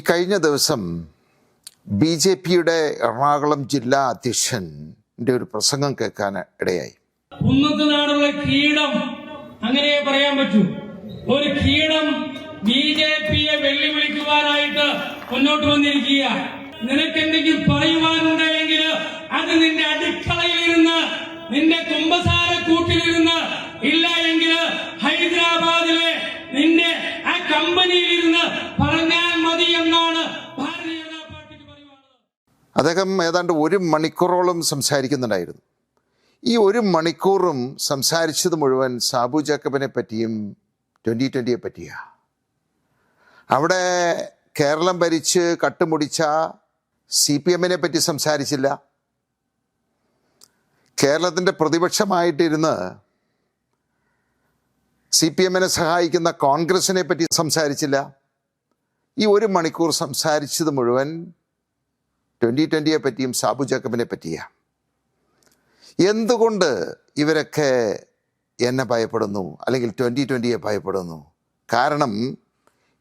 കഴിഞ്ഞ ദിവസം B J പിയുടെ എറണാകുളം ജില്ലാ അധ്യക്ഷന്റെ ഒരു പ്രസംഗം കേൾക്കാൻ ഇടയായി. കുന്നത്ത് നാടുള്ള കീടം അങ്ങനെ പറയാൻ പറ്റൂ. ഒരു കീടം ബി ജെ പിയെ വെല്ലുവിളിക്കുവാനായിട്ട് മുന്നോട്ട് വന്നിരിക്കുക നിനക്ക് എന്തെങ്കിലും പറയുവാനുണ്ടെങ്കിൽ അത് നിന്റെ അടുക്കളയിൽ ഇരുന്ന് നിന്റെ കുമ്പസാര അദ്ദേഹം ഏതാണ്ട് ഒരു മണിക്കൂറോളം സംസാരിക്കുന്നുണ്ടായിരുന്നു. ഈ ഒരു മണിക്കൂറും സംസാരിച്ചത് മുഴുവൻ സാബു ജാക്കബിനെ പറ്റിയും ട്വന്റി ട്വന്റിയെ പറ്റിയാണ് അവിടെ കേരളം ഭരിച്ച് കട്ടുമുടിച്ച സി പി എമ്മിനെ പറ്റി സംസാരിച്ചില്ല. കേരളത്തിന്റെ പ്രതിപക്ഷമായിട്ടിരുന്ന് സി പി എമ്മിനെ സഹായിക്കുന്ന കോൺഗ്രസിനെ പറ്റി സംസാരിച്ചില്ല. ഈ ഒരു മണിക്കൂർ സംസാരിച്ചത് മുഴുവൻ ട്വന്റി ട്വന്റിയെ പറ്റിയും സാബു ജേക്കബിനെ പറ്റിയാ എന്തുകൊണ്ട് ഇവരൊക്കെ എന്നെ ഭയപ്പെടുന്നു? അല്ലെങ്കിൽ ട്വന്റി ട്വന്റിയെ ഭയപ്പെടുന്നു? കാരണം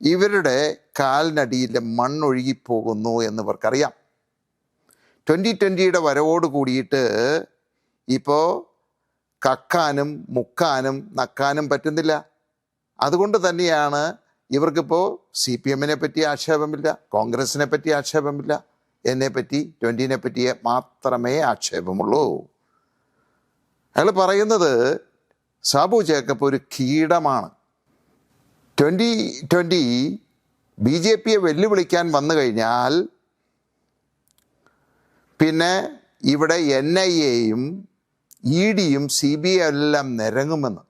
ഇവരുടെ കാലിനടിയിലെ മണ്ണൊഴുകിപ്പോകുന്നു എന്ന് ഇവർക്കറിയാം ട്വന്റി ട്വന്റിയുടെ വരവോട് കൂടിയിട്ട് ഇപ്പോൾ കക്കാനും മുക്കാനും നക്കാനും പറ്റുന്നില്ല. അതുകൊണ്ട് തന്നെയാണ് ഇവർക്കിപ്പോൾ സി പി എമ്മിനെ പറ്റി ആക്ഷേപമില്ല കോൺഗ്രസിനെ പറ്റി ആക്ഷേപമില്ല എന്നെ പറ്റി ട്വന്റീനെ പറ്റി മാത്രമേ ആക്ഷേപമുള്ളൂ. അയാൾ പറയുന്നത് സാബു ജേക്കബ് ഒരു കീടമാണ്. ട്വന്റി ട്വന്റി ബി ജെ പിയെ വെല്ലുവിളിക്കാൻ വന്നു കഴിഞ്ഞാൽ പിന്നെ ഇവിടെ എൻ ഐ എയും ഇ ഡിയും സി ബി ഐ എല്ലാം നിരങ്ങുമെന്ന്.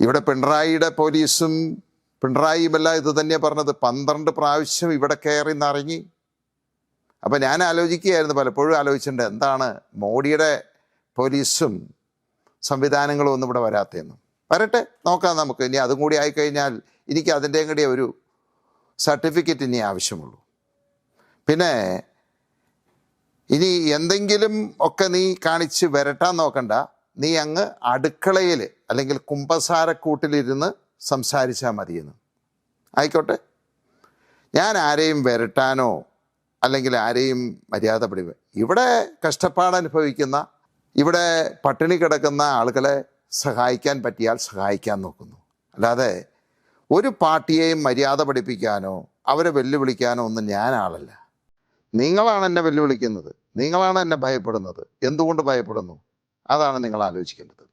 ഇവിടെ പിണറായിയുടെ പോലീസും പിണറായിയുമെല്ലാം ഇത് തന്നെയാണ് പറഞ്ഞത്. പന്ത്രണ്ട് പ്രാവശ്യം ഇവിടെ കയറി നിറങ്ങി അപ്പം ഞാൻ ആലോചിക്കുകയായിരുന്നു പലപ്പോഴും ആലോചിച്ചിട്ടുണ്ട് എന്താണ് മോഡിയുടെ പോലീസും സംവിധാനങ്ങളും ഒന്നും ഇവിടെ വരാത്തതെന്ന്. വരട്ടെ നോക്കാം നമുക്ക്. ഇനി അതും കൂടി ആയിക്കഴിഞ്ഞാൽ എനിക്ക് അതിന്റെയും കൂടി ഒരു സർട്ടിഫിക്കറ്റ് ഇനി ആവശ്യമുള്ളൂ. പിന്നെ ഇനി എന്തെങ്കിലും ഒക്കെ നീ കാണിച്ച് വരട്ടാൻ നോക്കണ്ട. നീ അങ്ങ് അടുക്കളയിൽ അല്ലെങ്കിൽ കുമ്പസാരക്കൂട്ടിലിരുന്ന് സംസാരിച്ചാൽ മതിയെന്ന്. ആയിക്കോട്ടെ. ഞാൻ ആരെയും വരട്ടാനോ അല്ലെങ്കിൽ ആരെയും മര്യാദ പിടിവ് ഇവിടെ കഷ്ടപ്പാട് അനുഭവിക്കുന്ന ഇവിടെ പട്ടിണി കിടക്കുന്ന ആളുകളെ സഹായിക്കാൻ പറ്റിയാൽ സഹായിക്കാൻ നോക്കുന്നു. അല്ലാതെ ഒരു പാർട്ടിയെയും മര്യാദ പഠിപ്പിക്കാനോ അവരെ വെല്ലുവിളിക്കാനോ ഒന്നും ഞാൻ ആളല്ല. നിങ്ങളാണ് എന്നെ വെല്ലുവിളിക്കുന്നത്. നിങ്ങളാണ് എന്നെ ഭയപ്പെടുന്നത്. എന്തുകൊണ്ട് ഭയപ്പെടുന്നു? അതാണ് നിങ്ങൾ ആലോചിക്കേണ്ടത്.